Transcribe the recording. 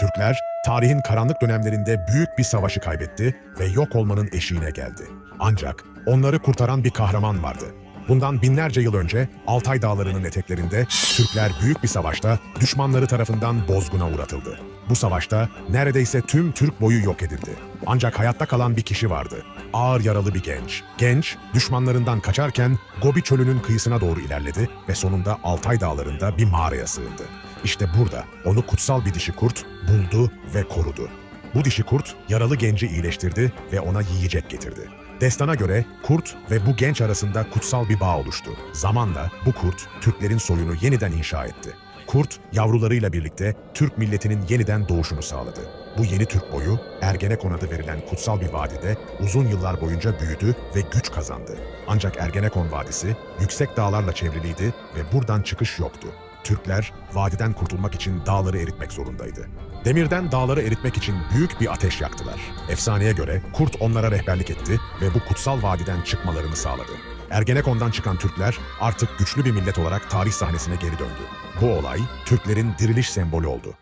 Türkler tarihin karanlık dönemlerinde büyük bir savaşı kaybetti ve yok olmanın eşiğine geldi. Ancak onları kurtaran bir kahraman vardı. Bundan binlerce yıl önce Altay Dağları'nın eteklerinde Türkler büyük bir savaşta düşmanları tarafından bozguna uğratıldı. Bu savaşta neredeyse tüm Türk boyu yok edildi. Ancak hayatta kalan bir kişi vardı. Ağır yaralı bir genç. Genç, düşmanlarından kaçarken Gobi Çölü'nün kıyısına doğru ilerledi ve sonunda Altay Dağları'nda bir mağaraya sığındı. İşte burada onu kutsal bir dişi kurt buldu ve korudu. Bu dişi kurt yaralı genci iyileştirdi ve ona yiyecek getirdi. Destana göre kurt ve bu genç arasında kutsal bir bağ oluştu. Zamanla bu kurt Türklerin soyunu yeniden inşa etti. Kurt yavrularıyla birlikte Türk milletinin yeniden doğuşunu sağladı. Bu yeni Türk boyu Ergenekon adı verilen kutsal bir vadide uzun yıllar boyunca büyüdü ve güç kazandı. Ancak Ergenekon Vadisi yüksek dağlarla çevriliydi ve buradan çıkış yoktu. Türkler vadiden kurtulmak için dağları eritmek zorundaydı. Demirden dağları eritmek için büyük bir ateş yaktılar. Efsaneye göre kurt onlara rehberlik etti ve bu kutsal vadiden çıkmalarını sağladı. Ergenekon'dan çıkan Türkler artık güçlü bir millet olarak tarih sahnesine geri döndü. Bu olay Türklerin diriliş sembolü oldu.